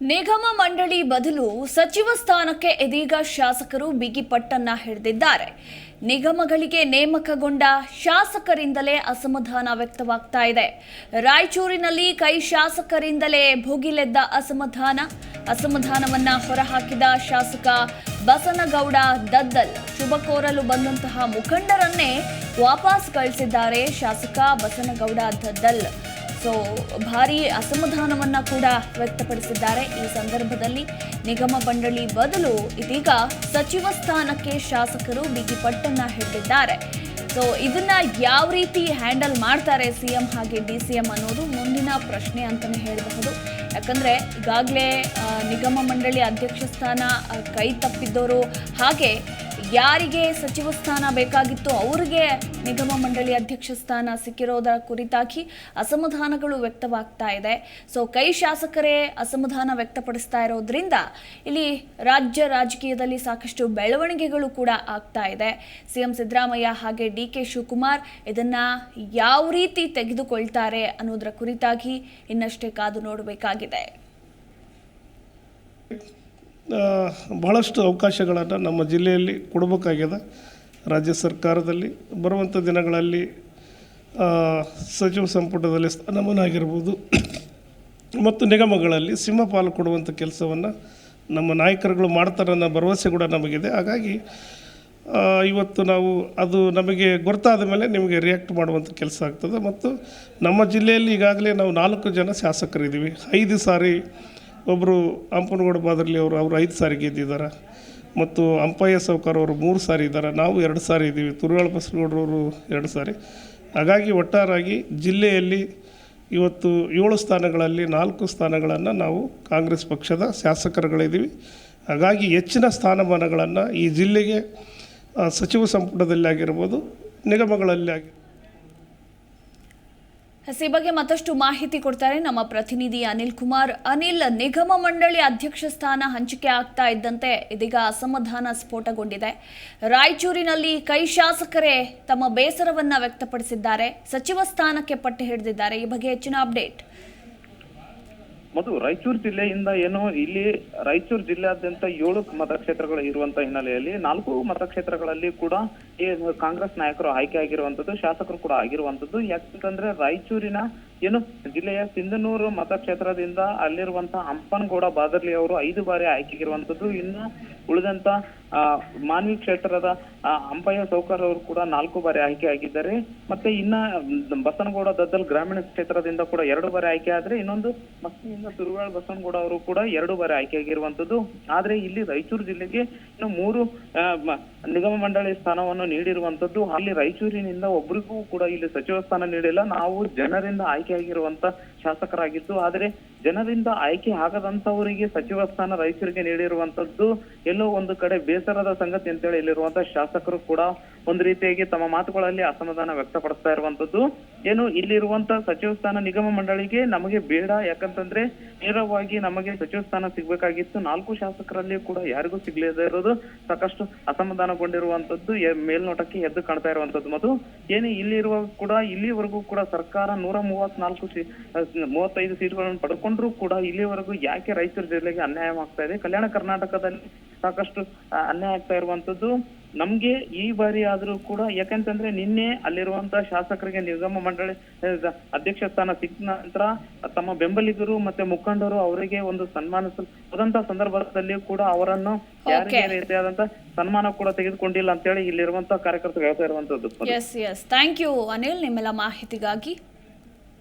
ನಿಗಮ ಮಂಡಳಿ ಬದಲು ಸಚಿವ ಸ್ಥಾನಕ್ಕೆ ಇದೀಗ ಶಾಸಕರು ಬಿಗಿ ಪಟ್ಟನ್ನ ಹಿಡಿದಿದ್ದಾರೆ. ನಿಗಮಗಳಿಗೆ ನೇಮಕಗೊಂಡ ಶಾಸಕರಿಂದಲೇ ಅಸಮಾಧಾನ ವ್ಯಕ್ತವಾಗ್ತಾ ಇದೆ. ರಾಯಚೂರಿನಲ್ಲಿ ಕೈ ಶಾಸಕರಿಂದಲೇ ಭುಗಿಲೆದ್ದ ಅಸಮಾಧಾನ. ಅಸಮಾಧಾನವನ್ನ ಹೊರಹಾಕಿದ ಶಾಸಕ ಬಸನಗೌಡ ದದ್ದಲ್ ಶುಭ ಕೋರಲು ಬಂದಂತಹ ಮುಖಂಡರನ್ನೇ ವಾಪಸ್ ಕಳಿಸಿದ್ದಾರೆ ಶಾಸಕ ಬಸನಗೌಡ ದದ್ದಲ್. ಸೊ, ಭಾರಿ ಅಸಮಾಧಾನವನ್ನು ಕೂಡ ವ್ಯಕ್ತಪಡಿಸಿದ್ದಾರೆ. ಈ ಸಂದರ್ಭದಲ್ಲಿ ನಿಗಮ ಮಂಡಳಿ ಬದಲು ಇದೀಗ ಸಚಿವ ಸ್ಥಾನಕ್ಕೆ ಶಾಸಕರು ಬಿಗಿ ಪಟ್ಟನ್ನ ಹಿಡಿದಿದ್ದಾರೆ. ಸೊ, ಇದನ್ನ ಯಾವ ರೀತಿ ಹ್ಯಾಂಡಲ್ ಮಾಡ್ತಾರೆ ಸಿಎಂ ಹಾಗೆ ಡಿ ಸಿ ಎಂ ಅನ್ನೋದು ಮುಂದಿನ ಪ್ರಶ್ನೆ ಅಂತಲೇ ಹೇಳಬಹುದು. ಯಾಕಂದ್ರೆ, ಈಗಾಗಲೇ ನಿಗಮ ಮಂಡಳಿ ಅಧ್ಯಕ್ಷ ಸ್ಥಾನ ಕೈ ತಪ್ಪಿದ್ದವರು ಹಾಗೆ ಯಾರಿಗೆ ಸಚಿವ ಸ್ಥಾನ ಬೇಕಾಗಿತ್ತು ಅವರಿಗೆ ನಿಗಮ ಮಂಡಳಿ ಅಧ್ಯಕ್ಷ ಸ್ಥಾನ ಸಿಕ್ಕಿರೋದರ ಕುರಿತಾಗಿ ಅಸಮಾಧಾನಗಳು ವ್ಯಕ್ತವಾಗ್ತಾ ಇದೆ. ಸೊ ಕೈ ಶಾಸಕರೇ ಅಸಮಾಧಾನ ವ್ಯಕ್ತಪಡಿಸ್ತಾ ಇರೋದ್ರಿಂದ ಇಲ್ಲಿ ರಾಜ್ಯ ರಾಜಕೀಯದಲ್ಲಿ ಸಾಕಷ್ಟು ಬೆಳವಣಿಗೆಗಳು ಕೂಡ ಆಗ್ತಾ ಇದೆ. ಸಿಎಂ ಸಿದ್ದರಾಮಯ್ಯ ಹಾಗೆ ಡಿ ಕೆ ಶಿವಕುಮಾರ್ ಇದನ್ನ ಯಾವ ರೀತಿ ತೆಗೆದುಕೊಳ್ತಾರೆ ಅನ್ನೋದರ ಕುರಿತಾಗಿ ಇನ್ನಷ್ಟೇ ಕಾದು ನೋಡಬೇಕಾಗಿದೆ. ಬಹಳಷ್ಟು ಅವಕಾಶಗಳನ್ನು ನಮ್ಮ ಜಿಲ್ಲೆಯಲ್ಲಿ ಕೊಡಬೇಕಾಗ್ಯದ. ರಾಜ್ಯ ಸರ್ಕಾರದಲ್ಲಿ ಬರುವಂಥ ದಿನಗಳಲ್ಲಿ ಸಚಿವ ಸಂಪುಟದಲ್ಲಿ ಸ್ಥಾನಮಾನ ಆಗಿರ್ಬೋದು ಮತ್ತು ನಿಗಮಗಳಲ್ಲಿ ಸಿಂಹಪಾಲು ಕೊಡುವಂಥ ಕೆಲಸವನ್ನು ನಮ್ಮ ನಾಯಕರುಗಳು ಮಾಡ್ತಾರೆ ಅನ್ನೋ ಭರವಸೆ ಕೂಡ ನಮಗಿದೆ. ಹಾಗಾಗಿ ಇವತ್ತು ನಾವು ಅದು ನಮಗೆ ಗೊತ್ತಾದ ಮೇಲೆ ನಿಮಗೆ ರಿಯಾಕ್ಟ್ ಮಾಡುವಂಥ ಕೆಲಸ ಆಗ್ತದೆ. ಮತ್ತು ನಮ್ಮ ಜಿಲ್ಲೆಯಲ್ಲಿ ಈಗಾಗಲೇ ನಾವು ನಾಲ್ಕು ಜನ ಶಾಸಕರಿದ್ದೀವಿ. ಐದು ಸಾರಿ ಒಬ್ಬರು ಹಂಪನಗೌಡ ಬಾದರ್ಲಿ ಅವರು ಅವರು ಐದು ಸಾರಿ ಗೆದ್ದಿದ್ದಾರೆ. ಮತ್ತು ಅಂಪಯ್ಯ ಸೌಕರ್ ಅವರು ಮೂರು ಸಾರಿ ಇದ್ದಾರೆ. ನಾವು ಎರಡು ಸಾರಿ ಇದ್ದೀವಿ. ತುರುವಾಳ ಬಸವಗೌಡರವರು ಎರಡು ಸಾರಿ. ಹಾಗಾಗಿ ಒಟ್ಟಾರಾಗಿ ಜಿಲ್ಲೆಯಲ್ಲಿ ಇವತ್ತು ಏಳು ಸ್ಥಾನಗಳಲ್ಲಿ ನಾಲ್ಕು ಸ್ಥಾನಗಳನ್ನು ನಾವು ಕಾಂಗ್ರೆಸ್ ಪಕ್ಷದ ಶಾಸಕರುಗಳಿದ್ದೀವಿ. ಹಾಗಾಗಿ ಹೆಚ್ಚಿನ ಸ್ಥಾನಮಾನಗಳನ್ನು ಈ ಜಿಲ್ಲೆಗೆ ಸಚಿವ ಸಂಪುಟದಲ್ಲಿ ಆಗಿರ್ಬೋದು, ನಿಗಮಗಳಲ್ಲಿ ಆಗಿ ಈ ಬಗ್ಗೆ ಮತ್ತಷ್ಟು ಮಾಹಿತಿ ಕೊಡ್ತಾರೆ ನಮ್ಮ ಪ್ರತಿನಿಧಿ ಅನಿಲ್ ಕುಮಾರ್. ಅನಿಲ್, ನಿಗಮ ಮಂಡಳಿ ಅಧ್ಯಕ್ಷ ಸ್ಥಾನ ಹಂಚಿಕೆ ಆಗ್ತಾ ಇದ್ದಂತೆ ಇದೀಗ ಅಸಮಾಧಾನ ಸ್ಫೋಟಗೊಂಡಿದೆ. ರಾಯಚೂರಿನಲ್ಲಿ ಕೈ ಶಾಸಕರೇ ತಮ್ಮ ಬೇಸರವನ್ನ ವ್ಯಕ್ತಪಡಿಸಿದ್ದಾರೆ. ಸಚಿವ ಸ್ಥಾನಕ್ಕೆ ಪಟ್ಟು ಹಿಡಿದಿದ್ದಾರೆ. ಈ ಬಗ್ಗೆ ಹೆಚ್ಚಿನ ಅಪ್ಡೇಟ್. ಮಧು ರಾಯಚೂರು ಜಿಲ್ಲೆಯಿಂದ ಏನು, ಇಲ್ಲಿ ರಾಯಚೂರು ಜಿಲ್ಲೆಯಾದ್ಯಂತ ಏಳು ಮತಕ್ಷೇತ್ರಗಳು ಇರುವಂತ ಹಿನ್ನೆಲೆಯಲ್ಲಿ ನಾಲ್ಕು ಮತಕ್ಷೇತ್ರಗಳಲ್ಲಿ ಕೂಡ ಕಾಂಗ್ರೆಸ್ ನಾಯಕರು ಆಯ್ಕೆ ಆಗಿರುವಂತದ್ದು, ಶಾಸಕರು ಕೂಡ ಆಗಿರುವಂತದ್ದು. ಯಾಕಂತಂದ್ರೆ ರಾಯಚೂರಿನ ಏನು? ಜಿಲ್ಲೆಯ ಸಿಂಧನೂರು ಮತಕ್ಷೇತ್ರದಿಂದ ಅಲ್ಲಿರುವಂತಹ ಹಂಪನಗೌಡ ಬಾದರ್ಲಿ ಅವರು ಐದು ಬಾರಿ ಆಯ್ಕೆಗಿರುವಂತದ್ದು ಇನ್ನು ಉಳಿದಂತ ಮಾನ್ವಿ ಕ್ಷೇತ್ರದ ಅಂಪಯ್ಯ ಸೌಕರ್ ಅವರು ಕೂಡ ನಾಲ್ಕು ಬಾರಿ ಆಯ್ಕೆ ಆಗಿದ್ದಾರೆ ಮತ್ತೆ ಇನ್ನ ಬಸನಗೌಡ ದದ್ದಲ್ ಗ್ರಾಮೀಣ ಕ್ಷೇತ್ರದಿಂದ ಕೂಡ ಎರಡು ಬಾರಿ ಆಯ್ಕೆ ಆದ್ರೆ ಇನ್ನೊಂದು ಮಸ್ತಿಯಿಂದ ತುರುವಾಳ್ ಬಸನಗೌಡ ಅವರು ಕೂಡ ಎರಡು ಬಾರಿ ಆಯ್ಕೆ ಆಗಿರುವಂತದ್ದು ಆದ್ರೆ ಇಲ್ಲಿ ರಾಯಚೂರು ಜಿಲ್ಲೆಗೆ ಇನ್ನು ಮೂರು ನಿಗಮ ಮಂಡಳಿ ಸ್ಥಾನವನ್ನು ನೀಡಿರುವಂತದ್ದು ಅಲ್ಲಿ ರಾಯಚೂರಿನಿಂದ ಒಬ್ರಿಗೂ ಕೂಡ ಇಲ್ಲಿ ಸಚಿವ ಸ್ಥಾನ ನೀಡಿಲ್ಲ. ನಾವು ಜನರಿಂದ ಆಯ್ಕೆ ಆಗಿರುವಂತ ಶಾಸಕರಾಗಿದ್ದು. ಆದ್ರೆ ಜನರಿಂದ ಆಯ್ಕೆ ಆಗದಂತವರಿಗೆ ಸಚಿವ ಸ್ಥಾನ ರೈತರಿಗೆ ನೀಡಿರುವಂತದ್ದು ಎಲ್ಲೋ ಒಂದು ಕಡೆ ಬೇಸರದ ಸಂಗತಿ ಅಂತ ಹೇಳಿ ಇಲ್ಲಿರುವಂತಹ ಶಾಸಕರು ಕೂಡ ಒಂದು ರೀತಿಯಾಗಿ ತಮ್ಮ ಮಾತುಗಳಲ್ಲಿ ಅಸಮಾಧಾನ ವ್ಯಕ್ತಪಡಿಸ್ತಾ ಇರುವಂತದ್ದು ಏನು ಇಲ್ಲಿರುವಂತ ಸಚಿವ ಸ್ಥಾನ ನಿಗಮ ಮಂಡಳಿಗೆ ನಮಗೆ ಬೇಡ, ಯಾಕಂತಂದ್ರೆ ನೇರವಾಗಿ ನಮಗೆ ಸಚಿವ ಸ್ಥಾನ ಸಿಗ್ಬೇಕಾಗಿತ್ತು. ನಾಲ್ಕು ಶಾಸಕರಲ್ಲಿ ಕೂಡ ಯಾರಿಗೂ ಸಿಗ್ಲಿದೆ ಇರೋದು. ಸಾಕಷ್ಟು ಅಸಮಾಧಾನಗೊಂಡಿರುವಂತದ್ದು ಮೇಲ್ನೋಟಕ್ಕೆ ಎದ್ದು ಕಾಣ್ತಾ ಇರುವಂತದ್ದು ಮತ್ತು ಏನು ಇಲ್ಲಿರುವ ಕೂಡ, ಇಲ್ಲಿವರೆಗೂ ಕೂಡ ಸರ್ಕಾರ ನೂರ ಮೂವತ್ನಾಲ್ಕು ಮೂವತ್ತೈದು ಸೀಟ್ಗಳನ್ನು ಪಡ್ಕೊಂಡ್ರು ಕೂಡ ಇಲ್ಲಿವರೆಗೂ ಯಾಕೆ ರೈತರ ಜಿಲ್ಲೆಗೆ ಅನ್ಯಾಯವಾಗ್ತಾ ಇದೆ? ಕಲ್ಯಾಣ ಕರ್ನಾಟಕದಲ್ಲಿ ಸಾಕಷ್ಟು ಅನ್ಯಾಯ ಆಗ್ತಾ ಇರುವಂತದ್ದು ನಮ್ಗೆ ಈ ಬಾರಿ ಆದ್ರೂ ಕೂಡ ಯಾಕಂತಂದ್ರೆ ನಿನ್ನೆ ಅಲ್ಲಿರುವಂತ ಶಾಸಕರಿಗೆ ನಿಗಮ ಮಂಡಳಿ ಅಧ್ಯಕ್ಷ ಸ್ಥಾನ ಸಿಕ್ಕ ನಂತರ ತಮ್ಮ ಬೆಂಬಲಿಗರು ಮತ್ತೆ ಮುಖಂಡರು ಅವರಿಗೆ ಒಂದು ಸನ್ಮಾನಿಸಂತ ಸಂದರ್ಭದಲ್ಲಿಯೂ ಕೂಡ ಅವರನ್ನು ಯಾರಿಗೆ ರೀತಿಯಾದಂತ ಸನ್ಮಾನ ಕೂಡ ತೆಗೆದುಕೊಂಡಿಲ್ಲ ಅಂತೇಳಿ ಇಲ್ಲಿರುವಂತ ಕಾರ್ಯಕರ್ತರು ಹೇಳ್ತಾ ಇರುವಂತದ್ದು. Yes yes thank you Anil ನಿಮ್ಮೆಲ್ಲ ಮಾಹಿತಿಗಾಗಿ